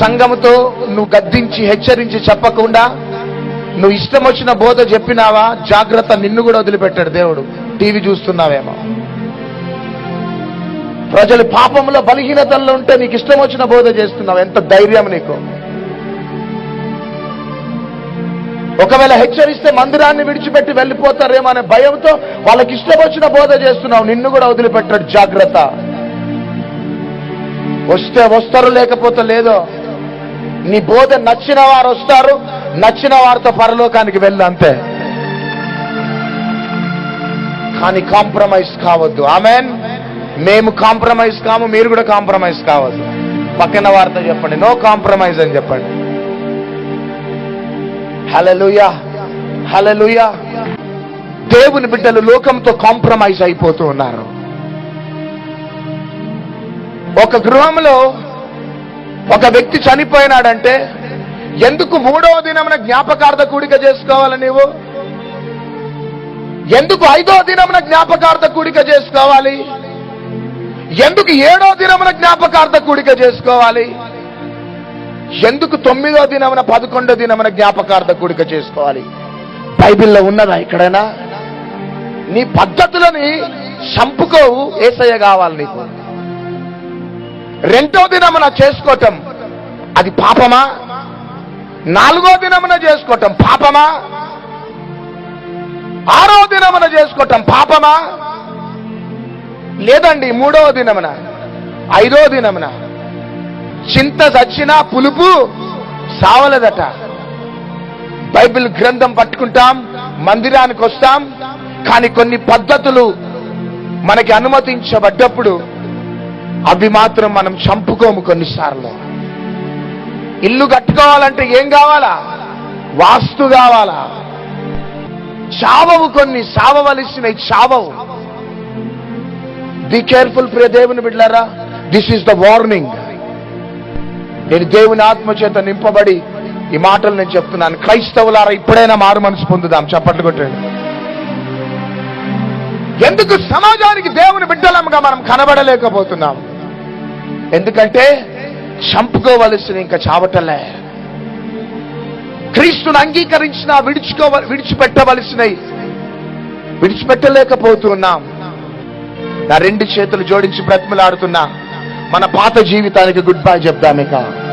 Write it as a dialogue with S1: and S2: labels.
S1: సంఘముతో నువ్వు గద్దించి హెచ్చరించి చెప్పకుండా నువ్వు ఇష్టం వచ్చిన బోధ చెప్పినావా జాగ్రత్త నిన్ను కూడా వదిలిపెట్టాడు దేవుడు. టీవీ చూస్తున్నావేమో. ప్రజలు పాపంలో బలహీనతల్లో ఉంటే నీకు ఇష్టం వచ్చిన బోధ చేస్తున్నావు. ఎంత ధైర్యం నీకు. ఒకవేళ హెచ్చరిస్తే మందిరాన్ని విడిచిపెట్టి వెళ్ళిపోతారేమో అనే భయంతో వాళ్ళకి ఇష్టం వచ్చిన బోధ చేస్తున్నావు. నిన్ను కూడా వదిలిపెట్టాడు. జాగ్రత్త. వస్తే వస్తారు లేకపోతే లేదో. నీ బోధ నచ్చిన వారు వస్తారు నచ్చిన వారితో పరలోకానికి వెళ్ళంతే కానీ కాంప్రమైజ్ కావద్దు. ఆమెన్ మేము కాంప్రమైజ్ కాము మీరు కూడా కాంప్రమైజ్ కావద్దు. పక్కన వారితో చెప్పండి. నో కాంప్రమైజ్ అని చెప్పండి. హలలుయా హలలుయా దేవుని బిడ్డలు లోకంతో కాంప్రమైజ్ అయిపోతూ ఉన్నారు. ఒక గృహంలో ఒక వ్యక్తి చనిపోయినాడంటే ఎందుకు మూడవ దినమున జ్ఞాపకార్థ కూడిక చేసుకోవాలి నీవు? ఎందుకు ఐదో దినమున జ్ఞాపకార్థ కూడిక చేసుకోవాలి? ఎందుకు ఏడో దినమున జ్ఞాపకార్థ కూడిక చేసుకోవాలి? ఎందుకు తొమ్మిదో దినమున పదకొండో దినమున జ్ఞాపకార్థ కూడిక చేసుకోవాలి? బైబిల్లో ఉన్నదా ఎక్కడైనా? నీ పద్ధతులని చంపుకోవు ఏసయ్య కావాలి నీకు. రెండో దినమున చేసుకోవటం అది పాపమా? నాలుగో దినమున చేసుకోవటం పాపమా? ఆరో దినమున చేసుకోవటం పాపమా? లేదండి మూడవ దినమున ఐదో దినమున. చింత చచ్చినా పులుపు సావలదట. బైబిల్ గ్రంథం పట్టుకుంటాం మందిరానికి వస్తాం కానీ కొన్ని పద్ధతులు మనకి అనుమతించబడ్డప్పుడు అవి మాత్రం మనం చంపుకోము కొన్నిసార్లు. ఇల్లు కట్టుకోవాలంటే ఏం కావాలా? వాస్తు కావాలా? చావవు కొన్ని సావవలసినవి చావవు. బి కేర్ఫుల్ ప్రియ దేవుని బిడ్డారా దిస్ ఈస్ ద వార్నింగ్ నేను దేవుని ఆత్మ చేత నింపబడి ఈ మాటలు నేను చెప్తున్నాను. క్రైస్తవులారా ఇప్పుడైనా మారు మనసు పొందుదాం. చప్పట్లు కొట్టండి. ఎందుకు సమాజానికి దేవుని బిడ్డలంగా మనం కనబడలేకపోతున్నాం? ఎందుకంటే చంపుకోవలసిన ఇంకా చావటలే. క్రీస్తుని అంగీకరించిన విడిచుకో విడిచిపెట్టవలసినవి విడిచిపెట్టలేకపోతున్నాం. నా రెండు చేతులు జోడించి బ్రతిమలాడుతున్నా. మన పాత జీవితానికి గుడ్ బై చెప్దాం ఇక.